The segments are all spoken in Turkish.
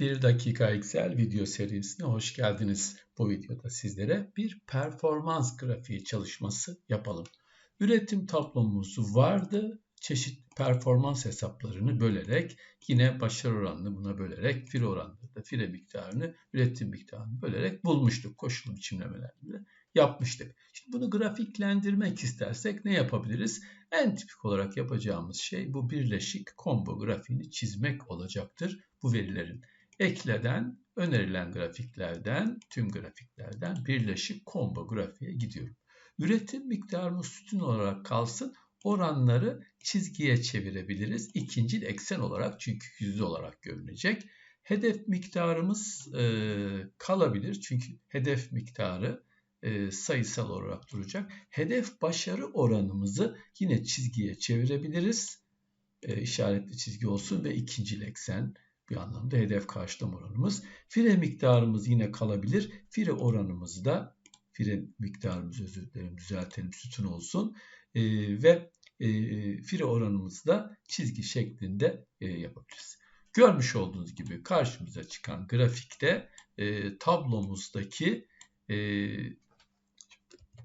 1 dakika Excel video serisine hoş geldiniz. Bu videoda sizlere bir performans grafiği çalışması yapalım. Üretim tablomuz vardı. Çeşitli performans hesaplarını bölerek yine başarı oranını buna bölerek fire oranını da fire miktarını üretim miktarını bölerek bulmuştuk koşulu biçimlemelerle yapmıştık. Şimdi bunu grafiklendirmek istersek ne yapabiliriz? En tipik olarak yapacağımız şey bu birleşik combo grafiğini çizmek olacaktır bu verilerin ekleden önerilen grafiklerden, tüm grafiklerden birleşik combo grafiğe gidiyorum. Üretim miktarımız sütun olarak kalsın. Oranları çizgiye çevirebiliriz. İkinci eksen olarak çünkü yüzde olarak görünecek. Hedef miktarımız e, kalabilir. Çünkü hedef miktarı e, sayısal olarak duracak. Hedef başarı oranımızı yine çizgiye çevirebiliriz. E, işaretli çizgi olsun ve ikinci eksen bir anlamda hedef karşılama oranımız. Fire miktarımız yine kalabilir. Fire oranımız da fire miktarımız özür dilerim düzeltelim sütun olsun. E, ve e, fire oranımızı da çizgi şeklinde e, yapabiliriz. Görmüş olduğunuz gibi karşımıza çıkan grafikte e, tablomuzdaki e,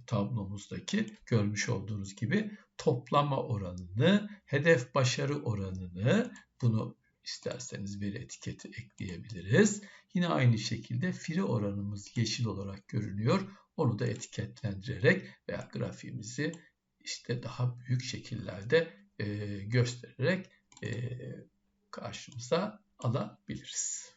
tablomuzdaki görmüş olduğunuz gibi toplama oranını, hedef başarı oranını bunu isterseniz bir etiketi ekleyebiliriz. Yine aynı şekilde fire oranımız yeşil olarak görünüyor. Onu da etiketlendirerek veya grafiğimizi işte daha büyük şekillerde e, göstererek e, karşımıza alabiliriz.